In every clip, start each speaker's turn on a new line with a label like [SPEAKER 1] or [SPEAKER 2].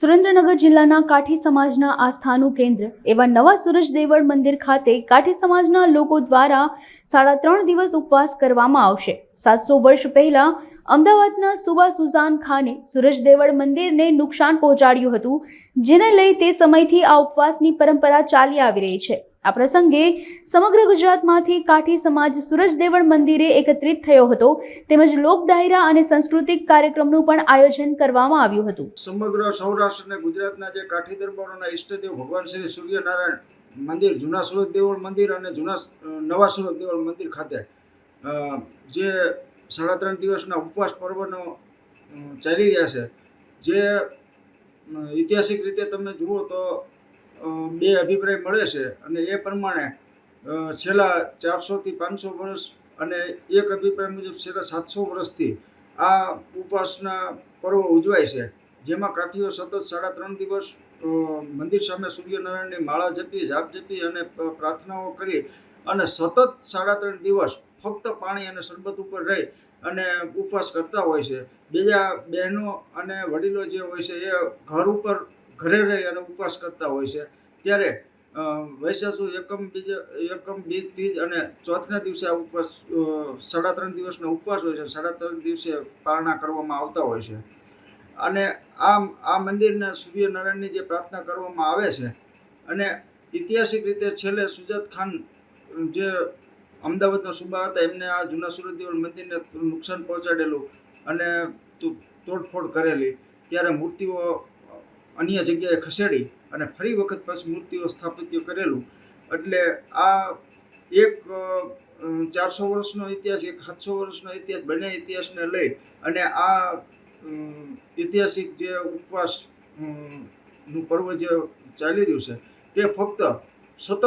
[SPEAKER 1] સુરેન્દ્રનગર જિલ્લાના કાઠી સમાજના આસ્થાનું કેન્દ્ર. એવા નવા સુરજ દેવળ મંદિર ખાતે કાઠી સમાજના લોકો દ્વારા સાડા ત્રણ દિવસ ઉપવાસ કરવામાં આવશે. સાતસો વર્ષ પહેલા અમદાવાદના સુબા સુઝાન ખાને સુરજ દેવળ મંદિરને નુકસાન પહોંચાડ્યું હતું, જેને લઈ તે સમયથી આ ઉપવાસની પરંપરા ચાલી આવી રહી છે. આ પ્રસંગે સમગ્ર ગુજરાતમાંથી કાઠી સમાજ સૂરજ મંદિરે એકત્રિત થયો હતો. તેમજ લોક ડાયરા અને સાંસ્કૃતિક કાર્યક્રમનું પણ આયોજન કરવામાં આવ્યું હતું.
[SPEAKER 2] સમગ્ર સૌરાષ્ટ્ર અને ગુજરાતના જે કાઠી દરબારોના ઈષ્ટદેવ ભગવાન શ્રી સૂર્યનારાયણ મંદિર, જૂના દેવળ મંદિર અને જૂના નવા સુરત દેવળ મંદિર ખાતે જે સાડા ત્રણ દિવસના ઉપવાસ પર્વનો ચાલી રહ્યા છે. જે ઐતિહાસિક રીતે તમે જુઓ તો બે અભિપ્રાય મળે છે. અને એ પ્રમાણે છેલ્લા ચારસોથી પાંચસો વર્ષ અને એક અભિપ્રાય મુજબ છેલ્લા સાતસો વર્ષથી આ ઉપવાસના પર્વ ઉજવાય છે. જેમાં કાઠીઓ સતત સાડા ત્રણ દિવસ મંદિર સામે સૂર્યનારાયણની માળા જપી, જાપ જપી અને પ્રાર્થનાઓ કરી અને સતત સાડા ત્રણ દિવસ ફક્ત પાણી અને શરબત ઉપર રહી અને ઉપવાસ કરતા હોય છે. બીજા બહેનો અને વડીલો જે હોય છે એ ઘર ઉપર ઘરે રહી અને ઉપવાસ કરતા હોય છે. ત્યારે વૈશાસુ એકમ બીજ એકમ બીજ ત્રીજ અને ચોથના દિવસે આ ઉપવાસ સાડા ત્રણ દિવસનો ઉપવાસ હોય છે સાડા ત્રણ દિવસે પારણા કરવામાં આવતા હોય છે. અને આ આ મંદિરના સૂર્યનારાયણની જે પ્રાર્થના કરવામાં આવે છે અને ઐતિહાસિક રીતે છેલ્લે સુજાત ખાન જે અમદાવાદના સુબા હતા, એમને આ જૂના સુરત મંદિરને નુકસાન પહોંચાડેલું અને તોડફોડ કરેલી. ત્યારે મૂર્તિઓ અન્ય જગ્યાએ ખસેડી અને ફરી વખત પાછી મૂર્તિઓ સ્થાપિત્ય કરેલું. એટલે આ એક ચારસો વર્ષનો ઇતિહાસ, એક સાતસો વર્ષનો ઇતિહાસ, બંને ઇતિહાસને લઈ અને આ ઐતિહાસિક જે ઉપવાસનું પર્વ જે ચાલી રહ્યું છે, તે ફક્ત સતત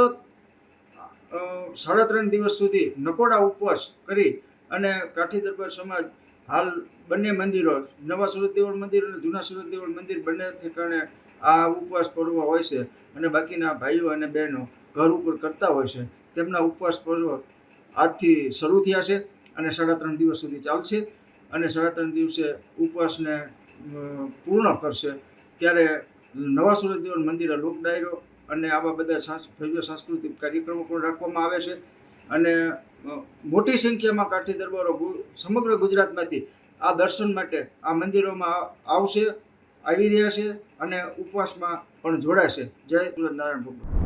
[SPEAKER 2] સાડા ત્રણ દિવસ સુધી નકોડા ઉપવાસ કરી અને કાઠી દરબાર સમાજ હાલ બંને મંદિરો, નવા સુરત દેવળ મંદિર અને જૂના સુરત દેવળ મંદિર બંને ઠેકાણે આ ઉપવાસ પર્વ હોય છે અને બાકીના ભાઈઓ અને બહેનો ઘર ઉપર કરતા હોય છે. તેમના ઉપવાસ પર્વ આજથી શરૂ થયા છે અને સાડા ત્રણ દિવસ સુધી ચાલશે અને સાડા ત્રણ દિવસે ઉપવાસને પૂર્ણ કરશે. ત્યારે નવા સુરત દેવળ મંદિરે લોક ડાયરો અને આવા બધા ભવ્ય સાંસ્કૃતિક કાર્યક્રમો પણ રાખવામાં આવે છે. અને મોટી સંખ્યામાં કાઠી દરબારો સમગ્ર ગુજરાતમાંથી આ દર્શન માટે આ મંદિરોમાં આવશે, આવી રહ્યા છે અને ઉપવાસમાં પણ જોડાશે. જય નારાયણ ભગવાન